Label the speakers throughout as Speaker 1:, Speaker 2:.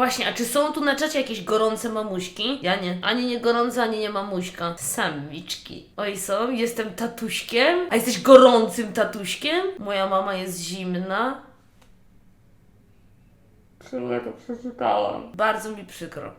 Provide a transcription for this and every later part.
Speaker 1: Właśnie, a czy są tu na czacie jakieś gorące mamuśki? Ja nie. Ani nie gorąca, ani nie mamuśka. Samiczki. Oj są, jestem tatuśkiem. A jesteś gorącym tatuśkiem? Moja mama jest zimna. Czemu ja to przeczytałam? Bardzo mi przykro.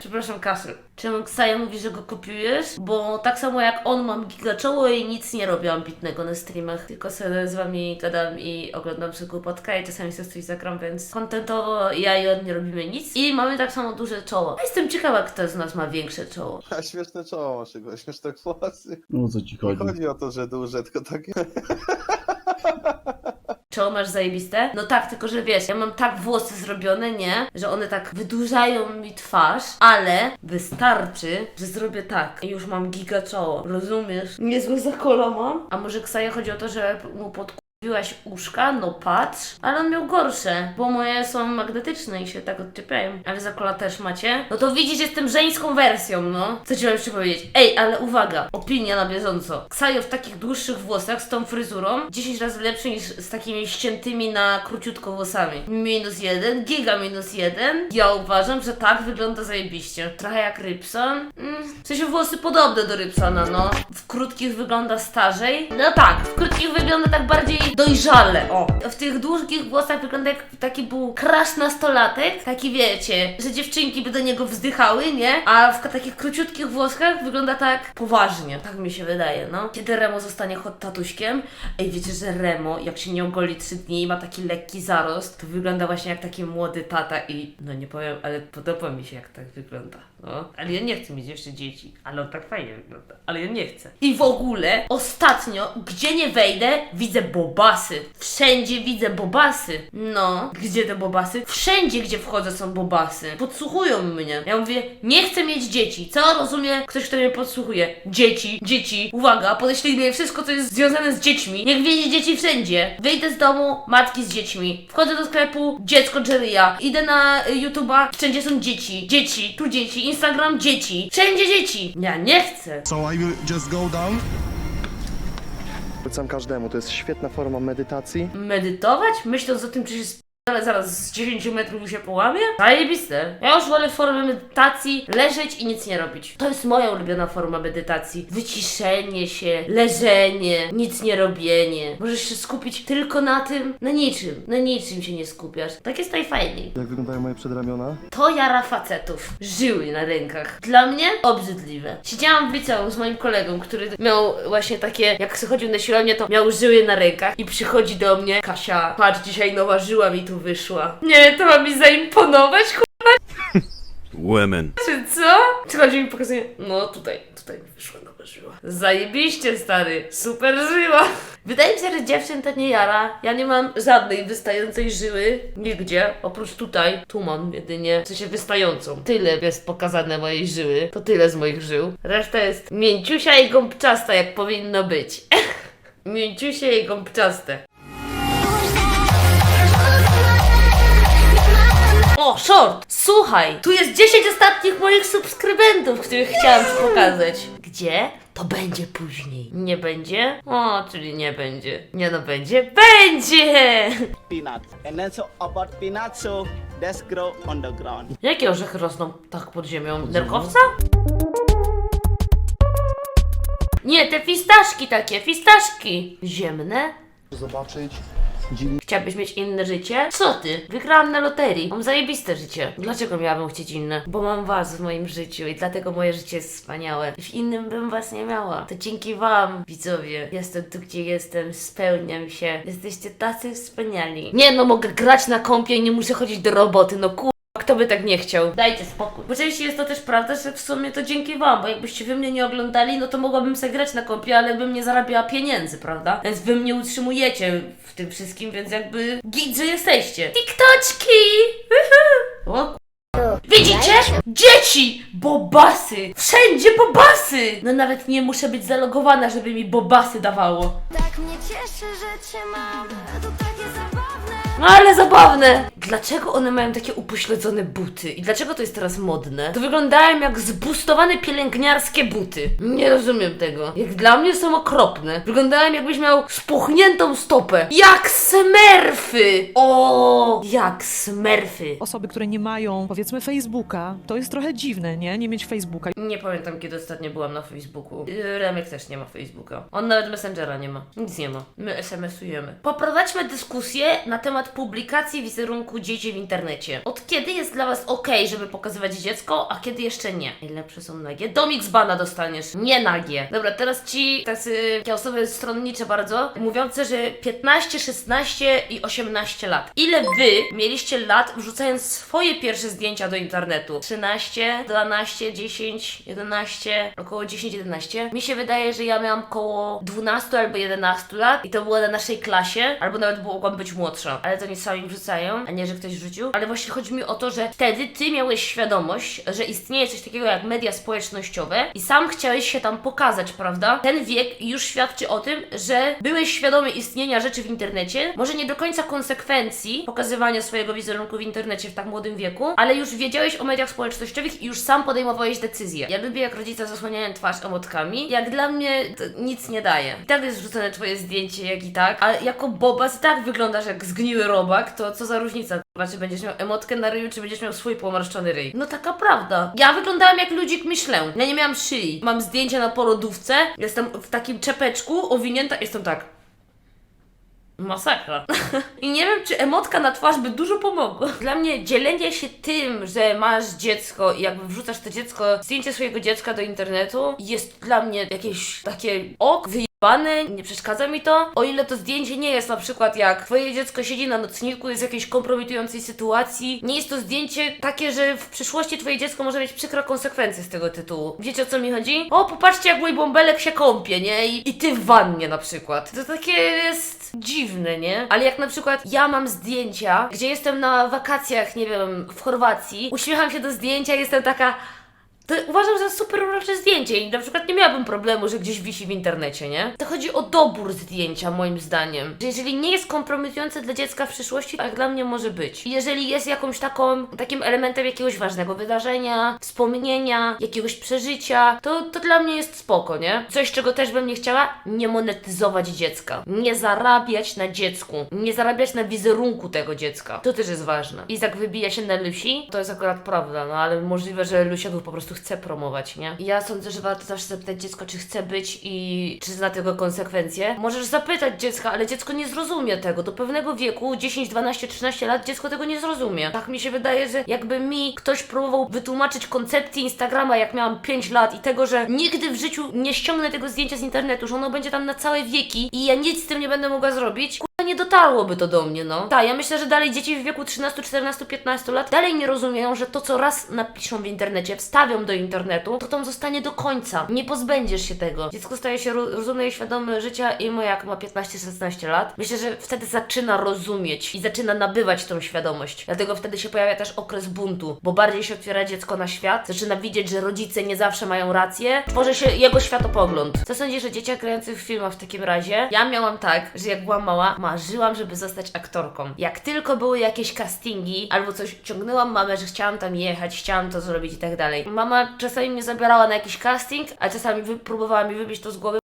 Speaker 1: Przepraszam, Kasy. Czemu Ksaja mówi, że go kopiujesz? Bo tak samo jak on mam gigaczoło i nic nie robię ambitnego na streamach. Tylko sobie z wami gadam i oglądam sobie kłopotka i czasami sobie coś zagram, więc kontentowo ja i on nie robimy nic. I mamy tak samo duże czoło. Ja Jestem ciekawa, kto z nas ma większe czoło.
Speaker 2: A śmieszne czoło masz, jego, śmieszne włosy.
Speaker 3: No o co ci
Speaker 2: Nie
Speaker 3: chodzi?
Speaker 2: chodzi o to, że duże, tylko takie...
Speaker 1: Czoło masz zajebiste? No tak, tylko że wiesz, ja mam tak włosy zrobione, nie? Że one tak wydłużają mi twarz, ale wystarczy, że zrobię tak i już mam giga czoło. Rozumiesz? Niezłe zakola mam. A może Ksaja chodzi o to, że mu podkupiłaś uszka? No patrz. Ale on miał gorsze, bo moje są magnetyczne i się tak odczepiają. Ale zakola też macie? No to widzisz, jestem żeńską wersją, no. Co ci mam jeszcze powiedzieć? Ej, ale uwaga, opinia na bieżąco. Ksajo w takich dłuższych włosach z tą fryzurą 10 razy lepszy niż z takimi ściętymi na króciutko włosami. Minus jeden, giga minus jeden. Ja uważam, że tak wygląda zajebiście. Trochę jak Rybson. Mm, w sensie włosy podobne do Rybsona, no. W krótkich wygląda starzej. No tak, w krótkich wygląda tak bardziej dojrzale. O. W tych długich włosach wygląda jak taki był crush nastolatek. Taki wiecie, że dziewczynki by do niego wzdychały, nie? A w takich króciutkich włoskach wygląda tak poważnie. Tak mi się wydaje, no. Kiedy Remo zostanie hot tatuśkiem, ej, wiecie, że Remo, jak się nie ogoli 3 dni i ma taki lekki zarost, to wygląda właśnie jak taki młody tata i no nie powiem, ale podoba mi się jak tak wygląda. No, ale ja nie chcę mieć jeszcze dzieci, ale on tak fajnie wygląda, ale ja nie chcę. I w ogóle ostatnio, gdzie nie wejdę, widzę bobasy. Wszędzie widzę bobasy. No, gdzie te bobasy? Wszędzie, gdzie wchodzę, są bobasy. Podsłuchują mnie. Ja mówię, nie chcę mieć dzieci. Co rozumie ktoś, kto mnie podsłuchuje? Dzieci, dzieci. Uwaga, podeślij mi wszystko, co jest związane z dziećmi. Niech wiedzie dzieci wszędzie. Wyjdę z domu, matki z dziećmi. Wchodzę do sklepu, dziecko Jerry'a. Idę na y, YouTube'a, wszędzie są dzieci. Dzieci, tu dzieci, Instagram dzieci. Wszędzie dzieci. Ja nie chcę.
Speaker 4: So I will just go down.
Speaker 5: Polecam każdemu, to jest świetna forma medytacji.
Speaker 1: Medytować? Myśląc o tym, czy się ale zaraz z 10 metrów się połamie? Zajebiste. Ja już wolę formę medytacji leżeć i nic nie robić. To jest moja ulubiona forma medytacji. Wyciszenie się, leżenie, nic nie robienie. Możesz się skupić tylko na tym, na niczym. Na niczym się nie skupiasz. Tak jest najfajniej.
Speaker 5: Jak wyglądają moje przedramiona?
Speaker 1: To jara facetów. Żyły na rękach. Dla mnie obrzydliwe. Siedziałam w liceum z moim kolegą, który miał właśnie takie, jak chodził na siłownię, to miał żyły na rękach i przychodzi do mnie, Kasia, patrz, dzisiaj nowa żyła mi tu wyszła. Nie, to ma mi zaimponować.
Speaker 6: Women.
Speaker 1: czy co? Przychodzi mi pokazuje, no tutaj, tutaj mi wyszła nowa żyła. Zajebiście, stary, super żyła. Wydaje mi się, że dziewczyn to nie jara. Ja nie mam żadnej wystającej żyły nigdzie, oprócz tutaj. Tu mam jedynie, w sensie wystającą. Tyle jest pokazane mojej żyły. To tyle z moich żył. Reszta jest mięciusia i gąbczasta, jak powinno być. mięciusie i gąbczaste. Short! Słuchaj, tu jest 10 ostatnich moich subskrybentów, których chciałam ci pokazać. Gdzie? To będzie później. Nie będzie? O, czyli nie będzie. Nie no, będzie? Będzie!
Speaker 7: peanuts. And then so about peanuts, so that's grow on the ground.
Speaker 1: Jakie orzechy rosną tak pod ziemią? Nerkowca? Nie, te fistaszki takie, fistaszki. Ziemne?
Speaker 5: Zobaczyć, dzielić.
Speaker 1: Chciałabyś mieć inne życie? Co ty? Wygrałam na loterii. Mam zajebiste życie. Dlaczego miałabym chcieć inne? Bo mam was w moim życiu i dlatego moje życie jest wspaniałe. W innym bym was nie miała. To dzięki wam, widzowie. Jestem tu, gdzie jestem. Spełniam się. Jesteście tacy wspaniali. Nie no, mogę grać na kąpie i nie muszę chodzić do roboty. No kur... By tak nie chciał? Dajcie spokój. Po części jest to też prawda, że w sumie to dzięki wam, bo jakbyście wy mnie nie oglądali, no to mogłabym sobie grać na kompie, ale bym nie zarabiała pieniędzy, prawda? Więc wy mnie utrzymujecie w tym wszystkim, więc jakby git, że jesteście. TikToczki! o, Widzicie? Dzieci! Bobasy! Wszędzie bobasy! No nawet nie muszę być zalogowana, żeby mi bobasy dawało.
Speaker 8: Tak mnie cieszy, że cię mam, to takie
Speaker 1: No ale zabawne! Dlaczego one mają takie upośledzone buty? I dlaczego to jest teraz modne? To wyglądają jak zbustowane pielęgniarskie buty. Nie rozumiem tego. Jak dla mnie są okropne. Wyglądają jakbyś miał spuchniętą stopę. Jak smerfy! O, jak smerfy.
Speaker 3: Osoby, które nie mają, powiedzmy, Facebooka, to jest trochę dziwne, nie? Nie mieć Facebooka.
Speaker 1: Nie pamiętam, kiedy ostatnio byłam na Facebooku. Yy, Remek też nie ma Facebooka. On nawet Messengera nie ma. Nic nie ma. My SMS-ujemy. Poprowadźmy dyskusję na temat publikacji wizerunku dzieci w internecie. Od kiedy jest dla Was ok, żeby pokazywać dziecko, a kiedy jeszcze nie? Najlepsze są nagie. Domik z bana dostaniesz. Nie nagie. Dobra, teraz ci tacy takie osoby stronnicze bardzo, mówiące, że 15, 16 i 18 lat. Ile Wy mieliście lat wrzucając swoje pierwsze zdjęcia do internetu? 13, 12, 10, 11, około 10-11. Mi się wydaje, że ja miałam około 12 albo 11 lat i to było na naszej klasie, albo nawet mogłam być młodsza, ale to nie sami wrzucają, a nie, że ktoś wrzucił. Ale właśnie chodzi mi o to, że wtedy ty miałeś świadomość, że istnieje coś takiego jak media społecznościowe i sam chciałeś się tam pokazać, prawda? Ten wiek już świadczy o tym, że byłeś świadomy istnienia rzeczy w internecie, może nie do końca konsekwencji pokazywania swojego wizerunku w internecie w tak młodym wieku, ale już wiedziałeś o mediach społecznościowych i już sam podejmowałeś decyzje. Ja lubię, jak rodzice zasłaniają twarz emotkami. Jak dla mnie to nic nie daje. I tak jest wrzucone twoje zdjęcie, jak i tak, a jako bobas tak wyglądasz jak zgniły robak, to co za różnica? Kurwa, Czy będziesz miał emotkę na ryju, czy będziesz miał swój pomarszczony ryj? No taka prawda. Ja wyglądałam jak ludzik myślę. Ja nie miałam szyi. Mam zdjęcie na porodówce, jestem w takim czepeczku, owinięta, jestem tak. Masakra. I nie wiem, czy emotka na twarz by dużo pomogła. Dla mnie dzielenie się tym, że masz dziecko i jakby wrzucasz to dziecko, zdjęcie swojego dziecka do internetu, jest dla mnie jakieś takie ok, wyjebane, nie przeszkadza mi to. O ile to zdjęcie nie jest na przykład jak twoje dziecko siedzi na nocniku, jest w jakiejś kompromitującej sytuacji, nie jest to zdjęcie takie, że w przyszłości twoje dziecko może mieć przykre konsekwencje z tego tytułu. Wiecie o co mi chodzi? O, popatrzcie jak mój bąbelek się kąpie, nie? I, i ty w wannie na przykład. To takie jest dziwne, nie? Ale jak na przykład ja mam zdjęcia, gdzie jestem na wakacjach, nie wiem, w Chorwacji, uśmiecham się do zdjęcia i jestem taka. To uważam za super urocze zdjęcie i na przykład nie miałabym problemu, że gdzieś wisi w internecie, nie? To chodzi o dobór zdjęcia, moim zdaniem. Że jeżeli nie jest kompromitujące dla dziecka w przyszłości, tak dla mnie może być. I jeżeli jest jakąś taką, takim elementem jakiegoś ważnego wydarzenia, wspomnienia, jakiegoś przeżycia, to, to dla mnie jest spoko, nie? Coś, czego też bym nie chciała, nie monetyzować dziecka. Nie zarabiać na dziecku. Nie zarabiać na wizerunku tego dziecka. To też jest ważne. Izak wybija się na Lusi, to jest akurat prawda, no ale możliwe, że Lusia go po prostu chce promować, nie? Ja sądzę, że warto zawsze zapytać dziecko, czy chce być i czy zna tego konsekwencje. Możesz zapytać dziecka, ale dziecko nie zrozumie tego. Do pewnego wieku, 10, 12, 13 lat, dziecko tego nie zrozumie. Tak mi się wydaje, że jakby mi ktoś próbował wytłumaczyć koncepcję Instagrama, jak miałam 5 lat i tego, że nigdy w życiu nie ściągnę tego zdjęcia z internetu, że ono będzie tam na całe wieki i ja nic z tym nie będę mogła zrobić, nie dotarłoby to do mnie, no. Tak, ja myślę, że dalej dzieci w wieku 13, 14, 15 lat dalej nie rozumieją, że to, co raz napiszą w internecie, wstawią do internetu, to tam zostanie do końca. Nie pozbędziesz się tego. Dziecko staje się ro- rozumne i świadome życia i mo jak ma 15-16 lat. Myślę, że wtedy zaczyna rozumieć i zaczyna nabywać tą świadomość. Dlatego wtedy się pojawia też okres buntu, bo bardziej się otwiera dziecko na świat, zaczyna widzieć, że rodzice nie zawsze mają rację, tworzy się jego światopogląd. Co sądzisz o dzieciach grających w filmach w takim razie? Ja miałam tak, że jak byłam mała, marzyłam, żeby zostać aktorką. Jak tylko były jakieś castingi albo coś, ciągnęłam mamę, że chciałam tam jechać, chciałam to zrobić i tak dalej. Mama czasami mnie zabierała na jakiś casting, a czasami próbowała mi wybić to z głowy.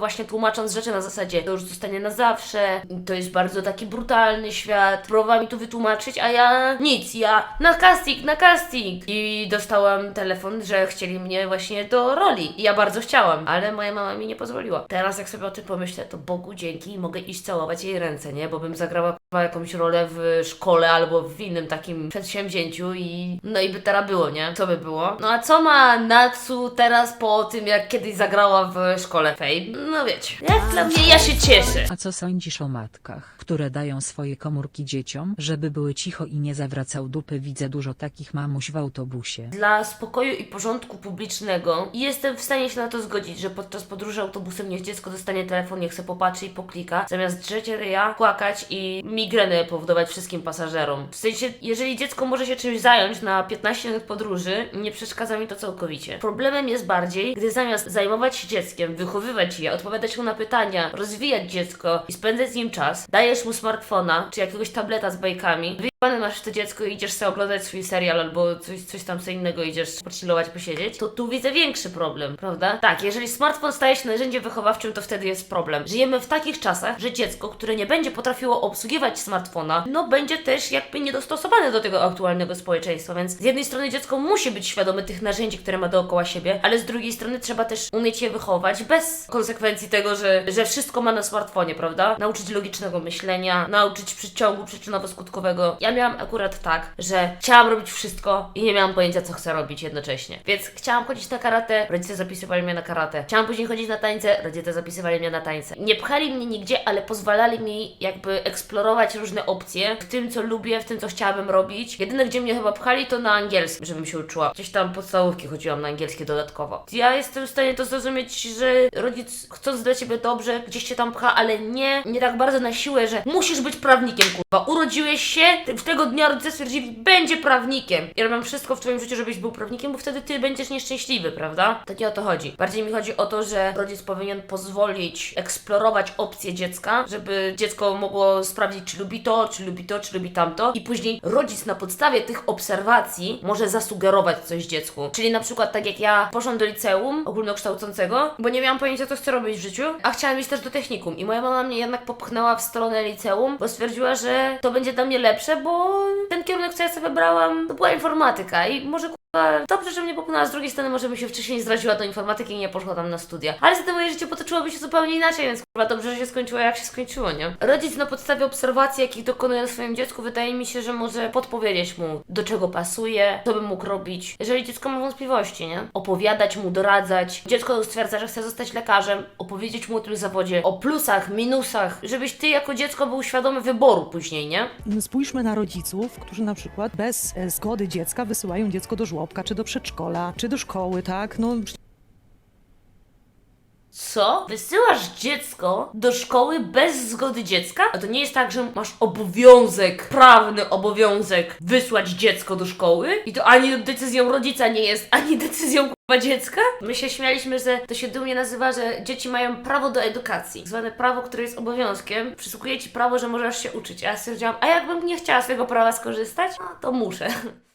Speaker 1: Właśnie tłumacząc rzeczy na zasadzie, to już zostanie na zawsze, to jest bardzo taki brutalny świat. Próbowała mi to wytłumaczyć, a ja nic, ja na casting, na casting. I dostałam telefon, że chcieli mnie właśnie do roli. I ja bardzo chciałam, ale moja mama mi nie pozwoliła. Teraz jak sobie o tym pomyślę, to Bogu dzięki mogę iść całować jej ręce, nie? Bo bym zagrała jakąś rolę w szkole albo w innym takim przedsięwzięciu i no i by teraz było, nie? Co by było? No a co ma Natsu teraz po tym, jak kiedyś zagrała w szkole Fame? No wiecie, jak dla mnie ja się cieszę.
Speaker 4: A co sądzisz o matkach, które dają swoje komórki dzieciom, żeby były cicho i nie zawracał dupy? Widzę dużo takich mamuś w autobusie.
Speaker 1: Dla spokoju i porządku publicznego i jestem w stanie się na to zgodzić, że podczas podróży autobusem niech dziecko dostanie telefon, niech se popatrzy i poklika, zamiast drzeć ryja, płakać i migrenę powodować wszystkim pasażerom. W sensie, jeżeli dziecko może się czymś zająć na 15 minut podróży, nie przeszkadza mi to całkowicie. Problemem jest bardziej, gdy zamiast zajmować się dzieckiem, wychowywać je, odpowiadać mu na pytania, rozwijać dziecko i spędzać z nim czas, dajesz mu smartfona czy jakiegoś tableta z bajkami, masz to dziecko i idziesz sobie oglądać swój serial albo coś, coś tam co innego idziesz pochillować, posiedzieć, to tu widzę większy problem, prawda? Tak, jeżeli smartfon staje się narzędziem wychowawczym, to wtedy jest problem. Żyjemy w takich czasach, że dziecko, które nie będzie potrafiło obsługiwać smartfona, no będzie też jakby niedostosowane do tego aktualnego społeczeństwa, więc z jednej strony dziecko musi być świadome tych narzędzi, które ma dookoła siebie, ale z drugiej strony trzeba też umieć je wychować bez konsekwencji tego, że, że wszystko ma na smartfonie, prawda? Nauczyć logicznego myślenia, nauczyć przyciągu przyczynowo-skutkowego. Ja miałam akurat tak, że chciałam robić wszystko i nie miałam pojęcia, co chcę robić jednocześnie. Więc chciałam chodzić na karate, rodzice zapisywali mnie na karate. Chciałam później chodzić na tańce, rodzice zapisywali mnie na tańce. Nie pchali mnie nigdzie, ale pozwalali mi jakby eksplorować różne opcje w tym, co lubię, w tym, co chciałabym robić. Jedyne, gdzie mnie chyba pchali, to na angielski, żebym się uczyła. Gdzieś tam podstawówki chodziłam na angielskie dodatkowo. Ja jestem w stanie to zrozumieć, że rodzic chcąc dla ciebie dobrze, gdzieś cię tam pcha, ale nie, nie tak bardzo na siłę, że musisz być prawnikiem, kurwa. Urodziłeś się, w tego dnia rodzice stwierdzili, będzie prawnikiem. Ja robię wszystko w twoim życiu, żebyś był prawnikiem, bo wtedy ty będziesz nieszczęśliwy, prawda? To nie o to chodzi. Bardziej mi chodzi o to, że rodzic powinien pozwolić eksplorować opcje dziecka, żeby dziecko mogło sprawdzić, czy lubi to, czy lubi to, czy lubi tamto. I później rodzic na podstawie tych obserwacji może zasugerować coś dziecku. Czyli na przykład tak jak ja poszłam do liceum ogólnokształcącego, bo nie miałam pojęcia, co chcę robić w życiu, a chciałam iść też do technikum. I moja mama mnie jednak popchnęła w stronę liceum, bo stwierdziła, że to będzie dla mnie lepsze, bo ten kierunek, co ja sobie wybrałam, to była informatyka i może dobrze, że mnie popchnęła, z drugiej strony może bym się wcześniej zraziła do informatyki i nie poszła tam na studia. Ale wtedy moje życie potoczyłoby się zupełnie inaczej, więc kurwa dobrze, że się skończyło jak się skończyło, nie? Rodzic na podstawie obserwacji, jakich dokonuje na swoim dziecku, wydaje mi się, że może podpowiedzieć mu, do czego pasuje, co by mógł robić. Jeżeli dziecko ma wątpliwości, nie? Opowiadać mu, doradzać. Dziecko stwierdza, że chce zostać lekarzem, opowiedzieć mu o tym zawodzie, o plusach, minusach, żebyś ty jako dziecko był świadomy wyboru później, nie?
Speaker 3: Spójrzmy na rodziców, którzy na przykład bez e, zgody dziecka wysyłają dziecko do żłobka, czy do przedszkola, czy do szkoły, tak? No
Speaker 1: Co? Wysyłasz dziecko do szkoły bez zgody dziecka? A to nie jest tak, że masz obowiązek, prawny obowiązek wysłać dziecko do szkoły? I to ani decyzją rodzica nie jest, ani decyzją kurwa dziecka? My się śmialiśmy, że to się dumnie nazywa, że dzieci mają prawo do edukacji. Zwane prawo, które jest obowiązkiem. Przysługuje ci prawo, że możesz się uczyć. A ja stwierdziłam, a jakbym nie chciała z tego prawa skorzystać? No to muszę.